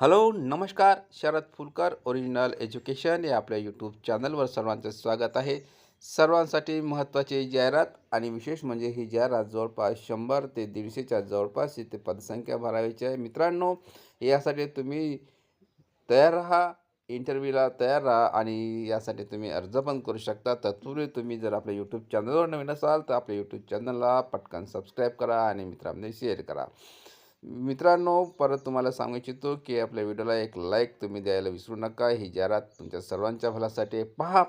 Hello नमस्कार. Sharad Phulkar original education या आपल्या यूट्यूब चॅनलवर सर्वांचं स्वागत आहे. सर्वांसाठी महत्त्वाची जाहिरात आणि विशेष म्हणजे ही जाहिरात जवळपास शंभर ते दीडशेच्या जवळपास इथे पदसंख्या भरावीची आहे. मित्रांनो यासाठी तुम्ही तयार राहा इंटरव्ह्यूला तयार राहा आणि यासाठी तुम्ही अर्ज पण करू शकता. तत्पूर्वी तुम्ही जर आपल्या यूट्यूब चॅनलवर नवीन असाल तर आपल्या यूट्यूब चॅनलला पटकन सबस्क्राईब करा आणि मित्रांमध्ये शेअर करा. मित्रांनो परत तुम्हाला सांगू इच्छितो की आपल्या व्हिडिओला एक लाईक तुम्ही द्यायला विसरू नका. ही जाहिरात तुमच्या सर्वांच्या भलासाठी पहा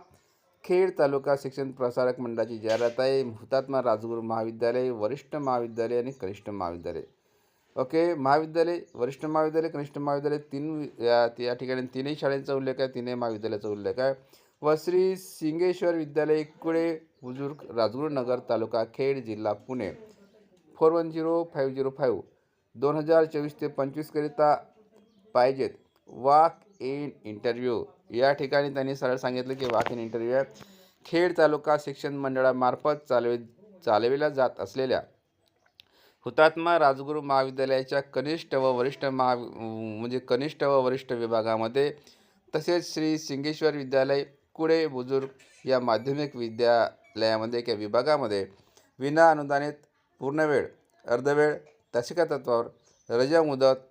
खेड तालुका शिक्षण प्रसारक मंडळाची जाहिरात आहे. हुतात्मा राजगुरू महाविद्यालय वरिष्ठ महाविद्यालय आणि कनिष्ठ महाविद्यालय. ओके महाविद्यालय वरिष्ठ महाविद्यालय कनिष्ठ महाविद्यालय तीन या ठिकाणी तीनही शाळेंचा उल्लेख आहे तीनही महाविद्यालयाचा उल्लेख आहे. व श्री सिंगेश्वर विद्यालय कुळे बुजुर्ग राजगुरुनगर तालुका खेड जिल्हा Pune. Four one zero five zero five. दोन हजार चोवीस ते पंचवीसकरिता पाहिजेत. Walk in interview. या ठिकाणी त्यांनी सरळ सांगितलं की वाक इन इंटरव्ह्यू आहे खेड तालुका शिक्षण मंडळामार्फत चालवे चालविल्या जात असलेल्या हुतात्मा राजगुरू महाविद्यालयाच्या कनिष्ठ व वरिष्ठ महा म्हणजे कनिष्ठ व वरिष्ठ विभागामध्ये तसेच श्री सिंगेश्वर विद्यालय कुडे बुजुर्ग या माध्यमिक विद्यालयामध्ये किंवा विभागामध्ये विना अनुदानित पूर्णवेळ अर्धवेळ तासिका तत्वावर रजा मुदत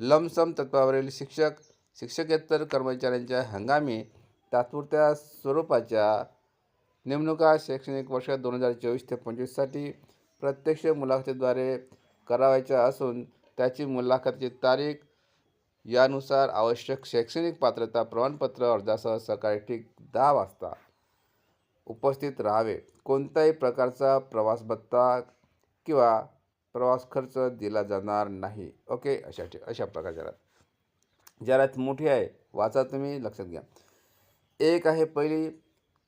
लमसम तत्वावरील शिक्षक शिक्षकेतर कर्मचाऱ्यांच्या हंगामी तात्पुरत्या स्वरूपाच्या नेमणुका शैक्षणिक वर्ष दोन हजार चोवीस ते पंचवीससाठी प्रत्यक्ष मुलाखतीद्वारे करावायच्या असून त्याची मुलाखतीची तारीख यानुसार आवश्यक शैक्षणिक पात्रता प्रमाणपत्र अर्जासह सकाळी ठीक दहा वाजता उपस्थित राहावे. कोणत्याही प्रकारचा प्रवास भत्ता किंवा प्रवास खर्च दिला जाणार नाही. ओके? अशा अशा प्रकारच्या जाहिरात जाहिरात मोठी आहे वाचा तुम्ही लक्षात घ्या. एक आहे पहिली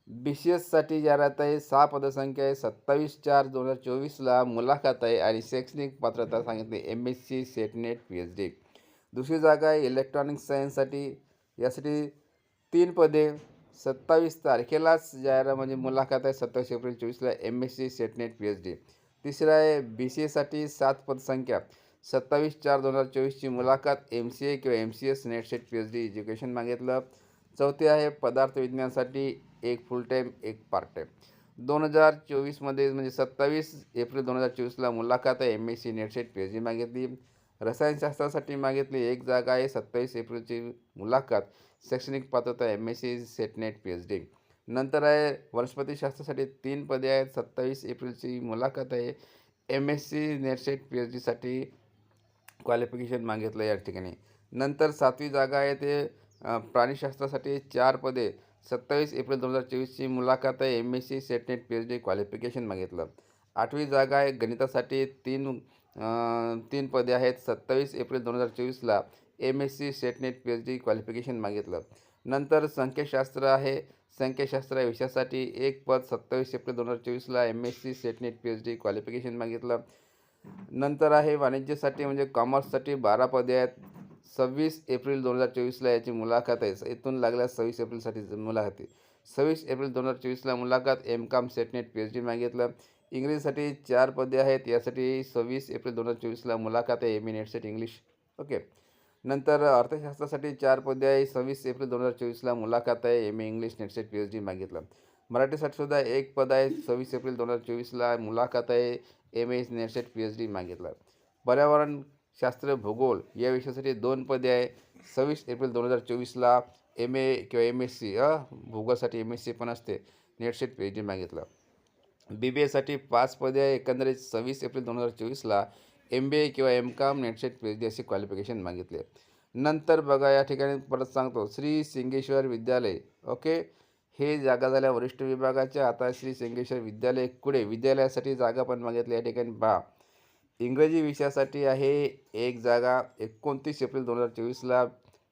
बी सी एससाठी जाहिरात आहे सहा पदसंख्या आहे सत्तावीस चार दोन हजार चोवीसला मुलाखत आहे आणि शैक्षणिक पात्रता सांगितली M S C SET NET P H D दुसरी जागा आहे इलेक्ट्रॉनिक सायन्ससाठी यासाठी तीन पदे सत्तावीस तारखेलाच जाहिरात म्हणजे मुलाखत आहे सत्तावीस एप्रिल चोवीसला M S C SET NET P H D तिसरं आहे बी सी एसाठी सात पदसंख्या. सत्तावीस चार दोन हजार चोवीसची मुलाखत एम सी ए किंवा M C S NET SET P H D education मागितलं. चौथे आहे पदार्थ विज्ञानसाठी एक फुल टाईम एक पार्ट टाईम दोन हजार चोवीसमध्ये म्हणजे सत्तावीस एप्रिल दोन हजार चोवीसला मुलाखत आहे M S C NET SET P H D मागितली. रसायनशास्त्रासाठी मागितली. एक जागा आहे सत्तावीस एप्रिलची मुलाखत. शैक्षणिक पात्रता M S C SET NET P H D नंतर आहे वनस्पतीशास्त्रासाठी तीन पदे आहेत. सत्तावीस एप्रिलची मुलाखत आहे. M S C NET SET P H डीसाठी क्वालिफिकेशन मागितलं या ठिकाणी. नंतर सातवी जागा आहे ते प्राणीशास्त्रासाठी चार पदे. सत्तावीस एप्रिल दोन हजार चोवीसची मुलाखत आहे. M S C SET NET P H D qualification मागितलं. आठवी जागा आहे गणितासाठी तीन तीन पदे आहेत. सत्तावीस एप्रिल दोन हजार चोवीसला M S C SET NET P H D qualification मागितलं. नंतर संख्याशास्त्र आहे. संख्याशास्त्र या विषयासाठी एक पद सत्तावीस एप्रिल दोन हजार चोवीसला M S C SET NET P H D qualification मागितलं. नंतर आहे वाणिज्यसाठी म्हणजे कॉमर्ससाठी बारा पदे आहेत. सव्वीस एप्रिल दोन हजार चोवीसला याची मुलाखत आहे. इथून लागल्या सव्वीस एप्रिलसाठी मुलाखती. सव्वीस एप्रिल दोन हजार चोवीसला मुलाखत M Com SET NET P H D मागितलं. इंग्रजीसाठी चार पदे आहेत. यासाठी सव्वीस एप्रिल दोन हजार चोवीसला मुलाखत आहे. M E NET SET English okay नंतर अर्थशास्त्रासाठी चार पदे आहे. सव्वीस एप्रिल दोन हजार चोवीसला मुलाखत आहे. M A English NET SET P H D मागितलं. मराठीसाठी सुद्धा एक पद आहे. सव्वीस एप्रिल दोन हजार चोवीसला मुलाखत आहे. M A NET SET P H D मागितलं. पर्यावरण शास्त्र भूगोल या विषयासाठी दोन पदे आहे. सव्वीस एप्रिल दोन हजार चोवीसला एम ए किंवा एम एस सी भूगोलसाठी एम एस सी पण असते. नेटसेट पी एच डी मागितलं. बी बी एसाठी पाच पदे आहे. एकंदरीत सव्वीस एप्रिल दोन हजार चोवीसला एम बी ए किंवा M Com NET SET P H D असे क्वालिफिकेशन मागितले. नंतर बघा या ठिकाणी परत सांगतो. श्री सिंगेश्वर विद्यालय. ओके? हे जागा झाल्या वरिष्ठ विभागाच्या. आता श्री सिंगेश्वर विद्यालय कुडे विद्यालयासाठी जागा पण मागितली. या ठिकाणी पहा. इंग्रजी विषयासाठी आहे एक जागा. एकोणतीस एप्रिल दोन हजार चोवीसला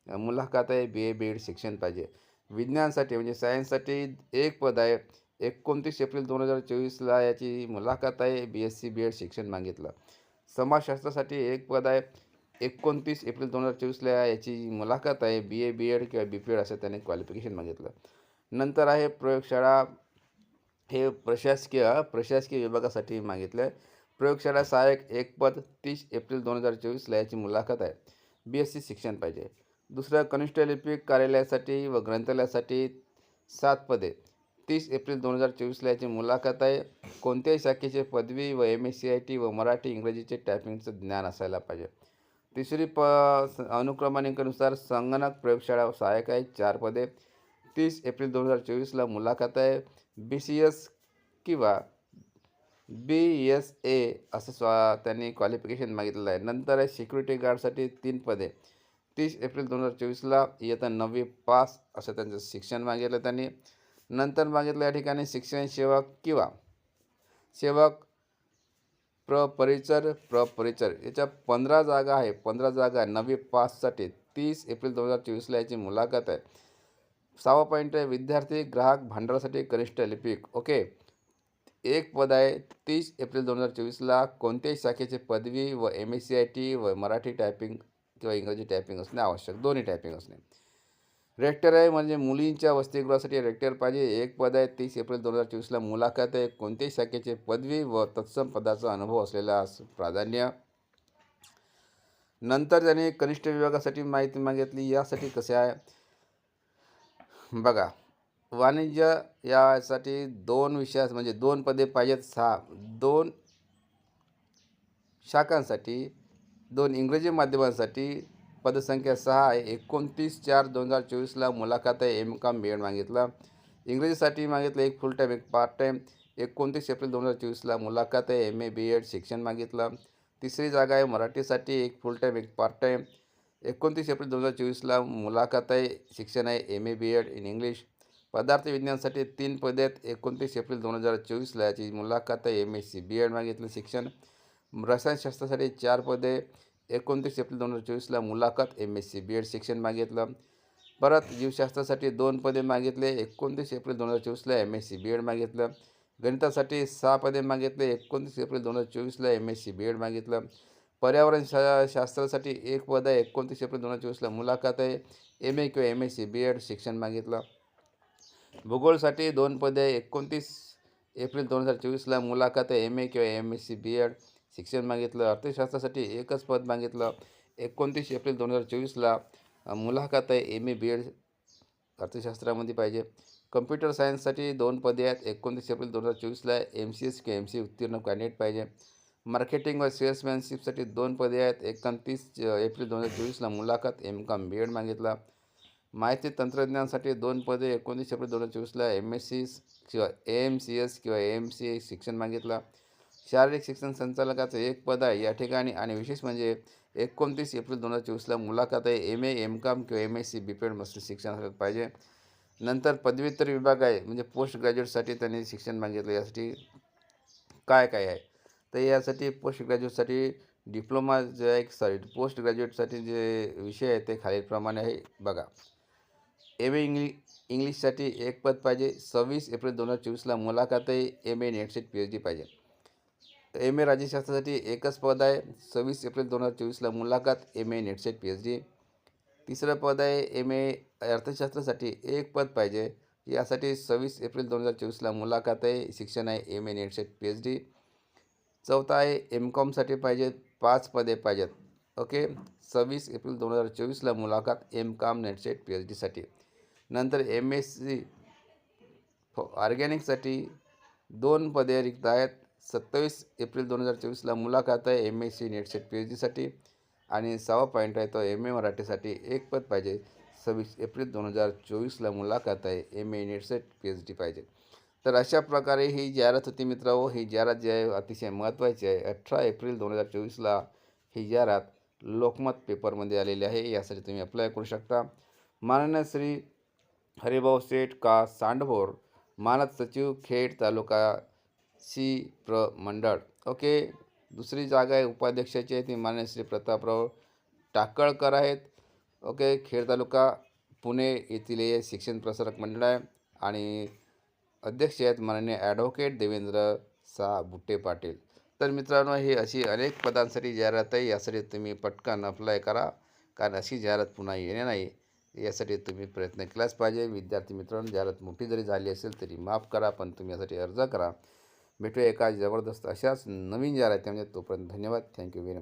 मुलाखत आहे. बी ए बी एड शिक्षण पाहिजे. विज्ञानसाठी म्हणजे सायन्ससाठी एक पद आहे. एकोणतीस एप्रिल दोन हजार चोवीसला याची मुलाखत आहे. B S C B Ed शिक्षण मागितलं. समाजशास्त्रासाठी एक पद आहे. एकोणतीस एप्रिल दोन हजार चोवीसला याची मुलाखत आहे. बी ए बी एड किंवा बी पी एड असं त्याने क्वालिफिकेशन मागितलं. नंतर आहे प्रयोगशाळा. हे प्रशासकीय प्रशासकीय विभागासाठी मागितलं आहे प्रयोगशाळा सहाय्यक एक पद तीस एप्रिल दोन हजार चोवीसला याची मुलाखत आहे. बी एस सी शिक्षण पाहिजे. दुसरं कनिष्ठ लिपिक कार्यालयासाठी व ग्रंथालयासाठी सात पदे. तीस एप्रिल दोन हजार चोवीसला याची मुलाखत आहे. कोणत्याही शाखेचे पदवी व M S C I T व मराठी इंग्रजीचे टायपिंगचं ज्ञान असायला पाहिजे. तिसरी प स- अनुक्रमांकानुसार संगणक प्रयोगशाळा सहाय्यक आहे चार पदे. तीस एप्रिल दोन हजार चोवीसला मुलाखत आहे. बी सी एस किंवा बी एस ए असं स्वा त्यांनी क्वालिफिकेशन मागितलेलं आहे. नंतर आहे सिक्युरिटी गार्डसाठी तीन पदे. तीस एप्रिल दोन हजार चोवीसला इयत्ता नववी पास असं त्यांचं शिक्षण मागितलं त्यांनी. नंतर मागितलं या ठिकाणी शिक्षण सेवक किंवा सेवक प्रपरिचर प्रपरिचर. याच्या पंधरा जागा आहे. पंधरा जागा नवी पाससाठी तीस एप्रिल दोन हजार चोवीसला याची मुलाखत आहे. सहावा पॉईंट आहे विद्यार्थी ग्राहक भांडारासाठी कनिष्ठ लिपिक. ओके. एक पद आहे. तीस एप्रिल दोन हजार चोवीसला कोणत्याही शाखेचे पदवी व M S C I T व मराठी टायपिंग किंवा इंग्रजी टायपिंग असणे आवश्यक. दोन्ही टायपिंग असणे. रेक्टर आहे म्हणजे मुलींच्या वसतिगृहासाठी रेक्टर पाहिजे. एक पद आहे तीस एप्रिल दोन हजार चोवीसला मुलाखत आहे. कोणत्याही शाखेचे पदवी व तत्सम पदाचा अनुभव असलेला प्राधान्य. नंतर त्याने कनिष्ठ विभागासाठी माहिती मागितली. यासाठी कसे आहे? बघा वाणिज्य यासाठी दोन विषयास म्हणजे दोन पदे पाहिजेत. सहा. दोन शाखांसाठी दोन इंग्रजी माध्यमांसाठी पदसंख्या सहा आहे. एकोणतीस चार दोन हजार चोवीसला मुलाखत आहे. एम कॉम बी एड मागितला. इंग्रजीसाठी मागितलं. एक फुल टाईम एक पार्ट टाईम एकोणतीस एप्रिल दोन हजार चोवीसला मुलाखत आहे. एम ए बी एड शिक्षण मागितलं. तिसरी जागा आहे मराठीसाठी. एक फुल टाईम एक पार्ट टाईम एकोणतीस एप्रिल दोन हजार चोवीसला मुलाखत आहे. शिक्षण आहे. M A B Ed in English पदार्थ विज्ञानासाठी तीन पदे आहेत. एकोणतीस एप्रिल दोन हजार चोवीसला याची मुलाखत आहे. M S C B Ed मागितलं. शिक्षण. रसायनशास्त्रासाठी चार पदे एकोणतीस एप्रिल दोन हजार चोवीसला मुलाखत M S C B Ed शिक्षण मागितलं. परत जीवशास्त्रासाठी दोन पदे मागितले. एकोणतीस एप्रिल दोन हजार चोवीसला M S C B Ed मागितलं. गणितासाठी सहा पदे मागितले. एकोणतीस एप्रिल दोन हजार चोवीसला M S C B Ed मागितलं. पर्यावरण शा शास्त्रासाठी एक पद आहे. एकोणतीस एप्रिल दोन हजार चोवीसला मुलाखत आहे. एम ए किंवा M S C B Ed शिक्षण मागितलं. भूगोलसाठी दोन पदे एकोणतीस एप्रिल दोन हजार चोवीसला मुलाखत आहे. एम ए किंवा M S C B Ed शिक्षण मागितलं अर्थशास्त्रासाठी एकच पद मागितलं. एकोणतीस एप्रिल दोन हजार चोवीसला मुलाखत आहे एम ए बी एड अर्थशास्त्रामध्ये पाहिजे. कम्प्युटर सायन्ससाठी दोन पदे आहेत. एकोणतीस एप्रिल दोन हजार चोवीसला एम सी एस किंवा एम सी उत्तीर्ण कॅन्डिडेट पाहिजे. मार्केटिंग व सेल्समॅनशिपसाठी दोन पदे आहेत. एकोणतीस एप्रिल दोन हजार चोवीसला मुलाखत एम कॉम बी एड मागितला. माहिती तंत्रज्ञानासाठी दोन पदे एकोणतीस एप्रिल दोन हजार चोवीसला एम एस सी किंवा एम सी एस किंवा एम सी ए शिक्षण मागितला. शारीरिक शिक्षण संचालकाचं एक पद आहे या ठिकाणी आणि विशेष म्हणजे एकोणतीस एप्रिल दोन हजार चोवीसला मुलाखत आहे. एम ए एम कॉम किंवा M S C B P Ed मस्त शिक्षण असलं पाहिजे. नंतर पदव्युत्तर विभाग आहे. म्हणजे पोस्ट ग्रॅज्युएटसाठी त्यांनी शिक्षण मागितलं. यासाठी काय काय आहे? तर यासाठी पोस्ट ग्रॅज्युएटसाठी डिप्लोमा जे आहे सॉरी पोस्ट ग्रॅज्युएटसाठी जे विषय आहे ते खालीलप्रमाणे आहे. बघा. एम ए इंग्लि इंग्लिशसाठी एक पद पाहिजे. सव्वीस एप्रिल दोन हजार चोवीसला मुलाखत आहे. M A NET SET P H D पाहिजे. एम ए राज्यशास्त्रासाठी एकच पद आहे. सव्वीस एप्रिल दोन हजार चोवीसला मुलाखत M A NET SET P H D. तिसरं पद आहे एम ए अर्थशास्त्रासाठी एक पद पाहिजे. यासाठी सव्वीस एप्रिल दोन हजार चोवीसला मुलाखत आहे शिक्षण आहे M A NET SET P H D. चौथा आहे एम कॉमसाठी पाहिजे पाच पदे पाहिजेत. ओके? सव्वीस एप्रिल दोन हजार चोवीसला मुलाखत M Com NET SET P H डीसाठी नंतर एम एस सी ऑर्गॅनिकसाठी दोन पदे रिक्त आहेत. सत्तावीस एप्रिल दोन हजार चोवीसला मुलाखत आहे M S C NET SET P H डीसाठी आणि सहावा पॉईंट आहे तो एम ए मराठीसाठी एक पद पाहिजे. सव्वीस एप्रिल दोन हजार चोवीसला मुलाखत आहे. M A NET SET P H D पाहिजे. तर अशा प्रकारे ही जाहिरात होती मित्रांनो. ही जाहिरात जी आहे अतिशय महत्त्वाची आहे. अठरा एप्रिल दोन हजार चोवीसला ही जाहिरात लोकमत पेपरमध्ये आलेली आहे. यासाठी तुम्ही अप्लाय करू शकता. माननीय श्री हरिभाऊ सेठ का सांडभोर मानद सचिव खेड तालुका सी प्र मंडळ ओके दुसरी जागा आहे उपाध्यक्षाची आहे ती मान्य श्री प्रतापराव टाकळकर आहेत. ओके खेड तालुका पुणे येथील हे शिक्षण प्रसारक मंडळ आहे. आणि अध्यक्ष आहेत माननीय ॲडव्होकेट देवेंद्र सा बुट्टे पाटील. तर मित्रांनो ही अशी अनेक पदांसाठी जाहिरात आहे. यासाठी तुम्ही पटकन अप्लाय करा. कारण अशी जाहिरात पुन्हा येणे नाही. यासाठी तुम्ही प्रयत्न केलाच पाहिजे. विद्यार्थी मित्रांनो जाहिरात मोठी जरी झाली असेल तरी माफ करा पण तुम्ही यासाठी अर्ज करा. भेटूया एका जबरदस्त अशाच नवीन ज्या राहत्या म्हणजे तोपर्यंत धन्यवाद. Thank you very much